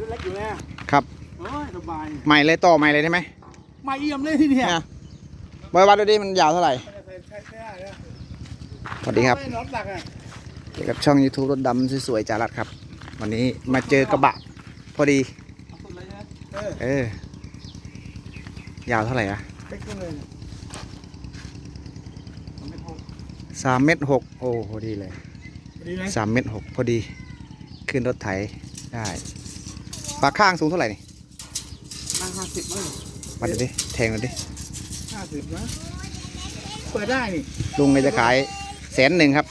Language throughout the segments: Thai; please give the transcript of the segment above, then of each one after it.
รถเล็กอยู่เนี่ยครับโอ้ยสบายใหม่เลยต่อใหม่เลยได้ไหมมาเยี่ยมเลยที่เนี่ยเนี่ยบอยวัดดูดิมันยาวเท่าไหร่ใช้ใช้ใช้ได้นะสวัสดีครับไม่น็อตหลักอะเจอกับช่อง YouTube รถดำสวยๆจารัดครับ วันนี้มาเจอกระบะ พอดี เอาสุดเลยนะเออเออยาวเท่าไหร่อะเล็กขึ้นเลยมันไม่พอสามเมตรหกโอ้พอดีเลยดีไหมสามเมตรหกพอดี ขึ้นรถไถได้ ฝาข้างสูงเท่าไหร่นี่นั่งห้าสิบมั้งมาดูดิแทงดูดิห้าสิบนะเปิดได้นี่ลุงเลยจะขายแสนหนึ่งครับ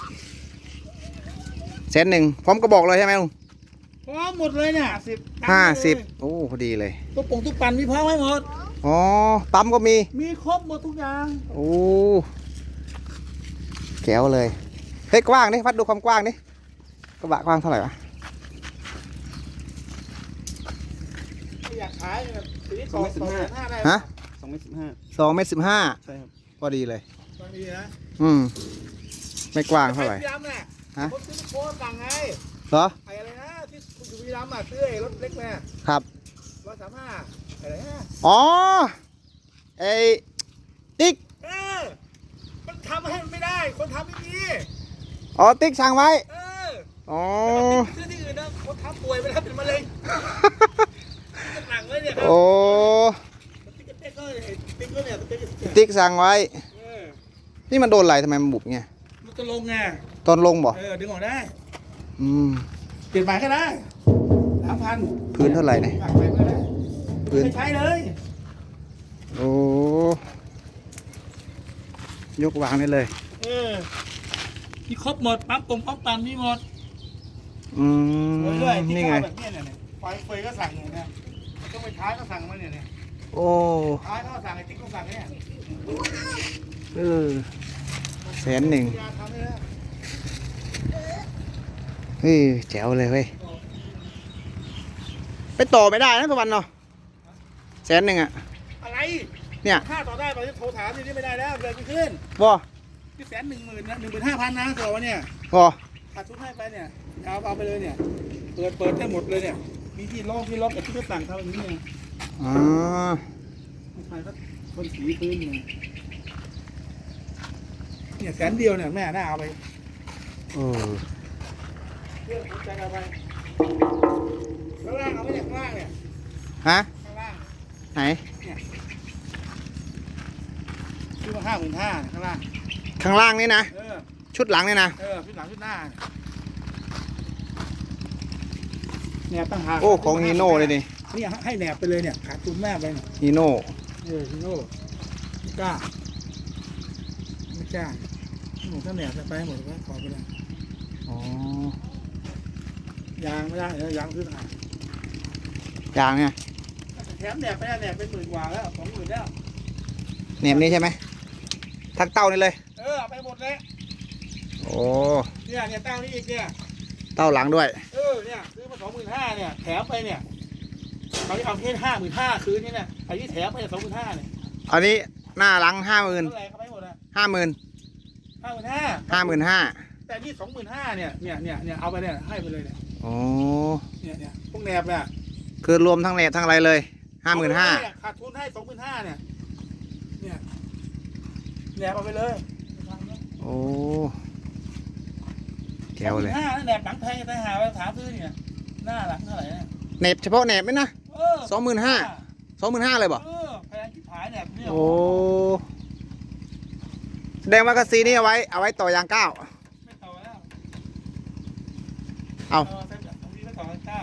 แสนหนึ่งพร้อมกระบอกเลยใช่ไหมลุงพร้อมหมดเลยเนี่ยสิบห้าสิบโอ้พอดีเลยตุ๊กปงตุ๊กปันมีพร้อมไว้หมดอ๋อปั๊มก็มี มีครบหมดทุกอย่างโอ้แก้วเลยเฮ้ยกว้างนี่วัดดูความกว้างนี่กระบะกว้างเท่าไหร่วะ ไม่อยากขายแบบทีนี้สองสองแสนห้าได้ฮะสองเมตรสิบห้าสองเมตรสิบห้าใช่ครับพอดีเลย บางทีนะอืม ไม่กว้างเท่าไหร่ปบุรีรัมย์น่ะฮะ ผมซื้อโค้ดสั่งไงเหรอไอ้อะไรนะที่คุณอยู่บุรีรัมย์อะซื้อไอ้รถเล็กเนี่ยครับ ร้อยสามห้าอะไรนะอ๋อไอ้ติ๊กเออมันทำให้มันไม่ได้ คนทำไม่มีอ๋อติ๊กสั่งไว้เอออ๋อซื้อที่อื่นนะคนทำป่วยไปแล้วเป็นมะเร็งหนังเลยเนี่ยครับ โอ้ ติ๊กเต๊กก็ติ๊กก็เนี่ยติ๊กเนี่ย ติ๊ก สั่งไว้ เออนี่มันโดนอะไรทำไมมันบุบเงี้ยมันจะลงไงตอนลงบ่เออดึงออกได้ อืมเปลี่ยนใหม่ก็ได้สามพันพื้นเท่าไหร่เนี่ยหักไปก็ได้พื้น ไม่ใช้เลยโอ้ยกวางได้เลย เออมีครบหมดปั๊มปงปั๊มปันมีหมดอืมเรื่อยๆที่นี่เขาไงแบบเนี้ยเนี่ยไฟเฟยก็สั่งเนี่ยนะต้องไปท้ายก็สั่งมาเนี่ยเนี่ย โอ้ท้ายก็สั่งไอ้ติ๊กก็สั่งเนี่ยเออแสนหนึ่งยาทำได้แล้วเฮ้ยแจ๋วเลยเว้ย ไปต่อไม่ได้นะตะวันเนาะแสนหนึ่งอะอะไรเนี่ยค่าต่อได้ไปโทรถามนี่ไม่ได้แล้วเลยไม่ขึ้นบ่ที่แสนหนึ่งหมื่นนะหนึ่งหมื่นห้าพันนะตัววะเนี่ยบ่ขาดทุนให้ไปเนี่ยเอาเอาไปเลยเนี่ย เปิดเปิดได้หมดเลยเนี่ย มีที่ล็อกที่ล็อกกับที่เขาสั่งทำอย่างนี้เนี่ยอ๋อ ไม่ใช่ก็คนสีพื้นเนี่ยเนี่ยแสนเดียวเนี่ยแม่น่าเอาไปเออเรื่องใจเอาไปข้างล่างเอาไปเนี่ข้างล่างเนี่ยฮะข้างล่างไหนชื่อว่าห้าหมื่นห้าข้างล่างข้างล่างนี่นะเออชุดหลังนี่นะเออชุดหลังชุดหน้าเนี่ยตั้งหากโอ้ของฮีโน่เลยนี่นี่ให้แหนบไปเลยเนี่ยขาดทุนแม่ไปฮีโน่ เออฮีโน่ไม่กล้าไม่กล้าหนูถ้าแหนบไปให้หมดก็ขอไปเลยอ๋อยางไม่ได้เออยางซื้อหายยางเนี่ยแถมแหนบไปได้แหนบเป็นหมื่นกว่าแล้วสองหมื่นแล้วเนียบนี้ใช่ไหมทักเต้านี่เลย เออเอาไปหมดเลยโอ้เนี่ยเนี่ยตั้งนี่อีกเนี่ยเต้าหลังด้วย เออเนี่ยซื้อมาสองหมื่นห้าเนี่ยแถมไปเนี่ย เขาที่เอาแค่ห้าหมื่นห้าคืนนี่เนี่ยไอ้ที่แถมไปสองหมื่นห้าเนี่ยอันนี้หน้าหลังห้าหมื่นเท่าไหร่เขาไปหมดอะห้าหมื่นห้าหมื่นห้าห้าหมื่นห้าแต่นี่สองหมื่นห้าเนี่ยเนี่ยเนี่ยเนี่ยเอาไปเนี่ยให้ไปเลยเนี่ยโอ้เนี่ยเนี่ยพวกแหนบเนี่ยคือรวมทั้งเน็ตทั้งอะไรเลยห้าหมื่นห้าเอไปเลยขาดทุนให้สองหมื่นห้าเนี่ยเนี่ยแหนบเอาไปเลยโอ้แก้วเลยห้าแหนบหลังแพงจะหาไปถามซื้อเนี่ยหน้าหลังเท่าไหร่เนี่ยเน็บเฉพาะเน็บไหมนะเออ สองหมื่นห้าสองหมื่นห้าเลยบ่เออแพงที่ผายแหนบเนี่ยโอ้แสดงว่ากระซีนี่เอาไว้เอาไว้ต่อยางก้าวไม่ต่อแล้วเอาเซ็ตตรงนี้ไม่ต่อแล้วเก้า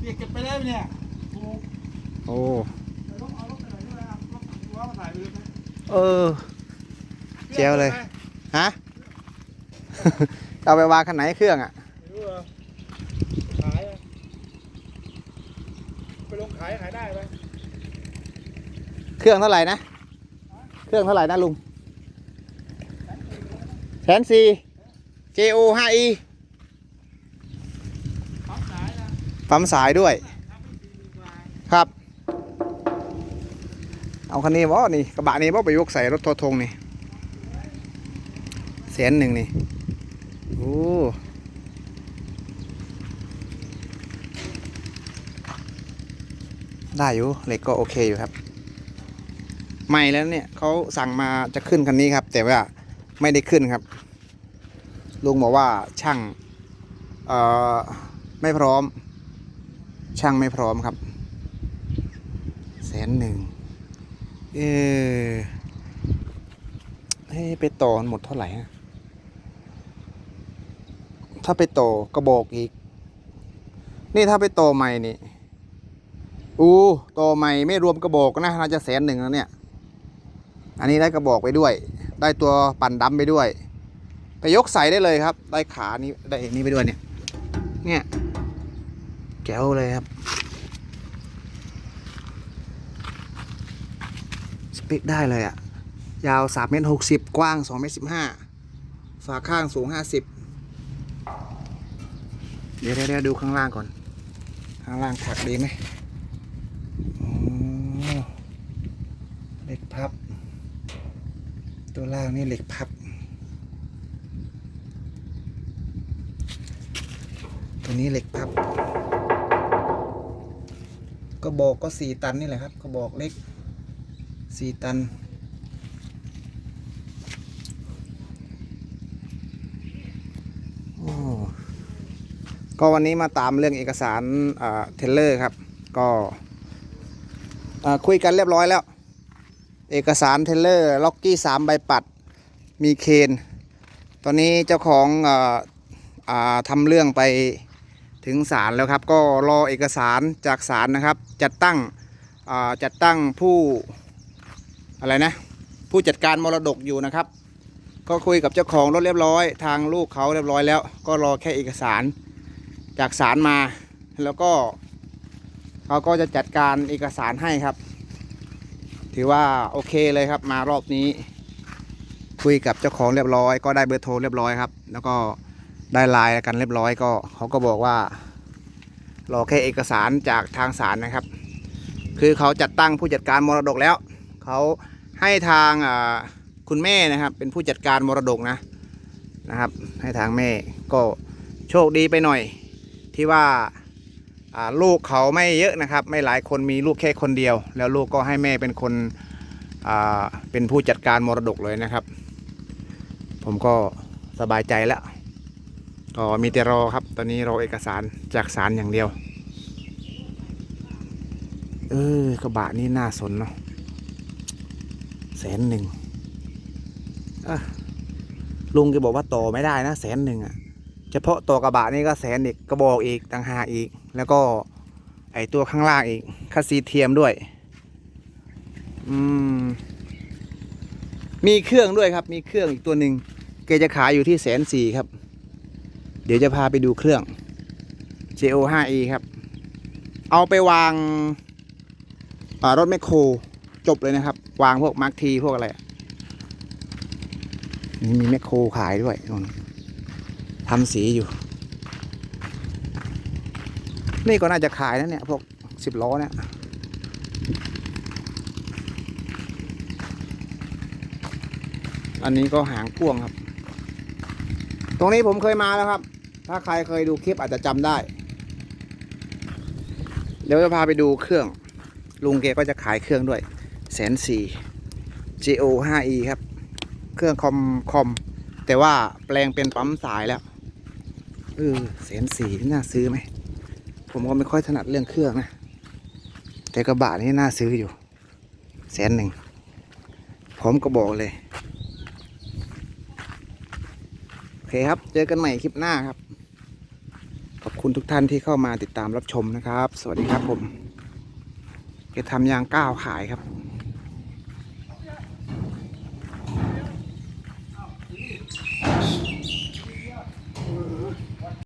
เนี่ยเก็บไปแล้วเนี่ยถูกโอ้เดี๋ยวต้องเอารถไปไหนด้วยนะครับรถถังรั้วมาถ่ายไปเลยไหมเออ เจ๋วเลย ฮะ เอาไปวางคันไหนเครื่องอะ ไม่รู้เหรอขายอะไปลง ขายขายได้ไหมเครื่องเท่าไหร่นะ เครื่องเท่าไหร่นะลุงแสนสี่ JO 5E ปั๊มสายด้วย ครับ เอาคันนี้บ่นี่กระบะนี้บ่ไปยกใส่รถทอทงนี่แสนหนึ่งนี่ โอ้ ได้อยู่เหล็กก็โอเคอยู่ครับ ใหม่แล้วเนี่ยเขาสั่งมาจะขึ้นคันนี้ครับ แต่ว่าไม่ได้ขึ้นครับ ลุงบอกว่าช่างเอ่อไม่พร้อม ช่างไม่พร้อมครับแสนหนึ่งเออเฮ้ไปต่อหมดเท่าไหร่ฮะถ้าไปต่อกระบอกอีก นี่ถ้าไปต่อใหม่นี่ อู้ต่อใหม่ไม่รวมกระบอกนะน่าจะแสนหนึ่งแล้วเนี่ย อันนี้ได้กระบอกไปด้วย ได้ตัวปั่นดำไปด้วย ไปยกใส่ได้เลยครับ ได้ขานี้ได้นี่ไปด้วยเนี่ย เนี่ยแก้วเลยครับสเปคได้เลยอะยาว3เมตร60 กว้าง2เมตร15 ฝาข้างสูง 50 เดี๋ยวเดี๋ยวเดี๋ยวดูข้างล่างก่อน ข้างล่างถักดีไหม เหล็กพับ ตัวล่างนี่เหล็กพับ ตัวนี้เหล็กพับ ก็บอกก็สี่ตันนี่แหละครับ ก็บอกเล็กสี่ตันก็วันนี้มาตามเรื่องเอกสารอ่าเทเลอร์ครับ ก็ คุยกันเรียบร้อยแล้ว เอกสารเทเลอร์ล็อกกี้สามใบปัด มีเคน ตอนนี้เจ้าของออทำเรื่องไปถึงศาลแล้วครับ ก็รอเอกสารจากศาลนะครับ จัดตั้งจัดตั้งผู้อะไรนะ ผู้จัดการมรดกอยู่นะครับ ก็คุยกับเจ้าของรถเรียบร้อย ทางลูกเขาเรียบร้อยแล้ว ก็รอแค่เอกสารจากศาลมา แล้วก็ เขาก็จะจัดการเอกสารให้ครับ ถือว่าโอเคเลยครับมารอบนี้ คุยกับเจ้าของเรียบร้อย ก็ได้เบอร์โทรเรียบร้อยครับ แล้วก็ได้ไลน์กันเรียบร้อยก็เขาก็บอกว่ารอแค่เอกสารจากทางศาลนะครับ คือเขาจัดตั้งผู้จัดการมรดกแล้วเขาให้ทางคุณแม่นะครับ เป็นผู้จัดการมรดกนะนะครับ ให้ทางแม่ก็โชคดีไปหน่อยที่ว่า ลูกเขาไม่เยอะนะครับ ไม่หลายคนมีลูกแค่คนเดียว แล้วลูกก็ให้แม่เป็นคนเป็นผู้จัดการมรดกเลยนะครับ ผมก็สบายใจแล้วก็มีแต่รอครับ ตอนนี้รอเอกสารจากศาลอย่างเดียว เออกระบะนี่น่าสนเนาะแสนหนึ่งลุงแกบอกว่าต่อไม่ได้นะแสนหนึ่งอะเฉพาะตัวกระบะนี่ก็แสนอีกกระบอกอีกต่างหากอีก แล้วก็ไอตัวข้างล่างอีกคัสซีเทียมด้วย อืม มีเครื่องด้วยครับ มีเครื่องอีกตัวหนึ่งแกจะขายอยู่ที่แสนสี่ครับ เดี๋ยวจะพาไปดูเครื่อง JO 5E ครับ เอาไปวางารถแมคโครจบเลยนะครับ วางพวกมาร์คทีพวกอะไรนี่มีแมคโครขายด้วยนู่น ทำสีอยู่ นี่ก็น่าจะขายนะเนี่ย พวกสิบล้อเนี่ยอันนี้ก็หางพ่วงครับ ตรงนี้ผมเคยมาแล้วครับ ถ้าใครเคยดูคลิปอาจจะจำได้ เดี๋ยวจะพาไปดูเครื่อง ลุงแกก็จะขายเครื่องด้วยแสนสี่ GO 5E ครับ เครื่องคอมคอม แต่ว่าแปลงเป็นปั๊มสายแล้ว เออแสนสี่น่าซื้อไหม ผมก็ไม่ค่อยถนัดเรื่องเครื่องนะ แต่กระบะนี่น่าซื้ออยู่ แสนหนึ่งผมก็บอกเลย โอเคครับ เจอกันใหม่คลิปหน้าครับ ขอบคุณทุกท่านที่เข้ามาติดตามรับชมนะครับ สวัสดีครับผมแกทำยางก้าวขายครับ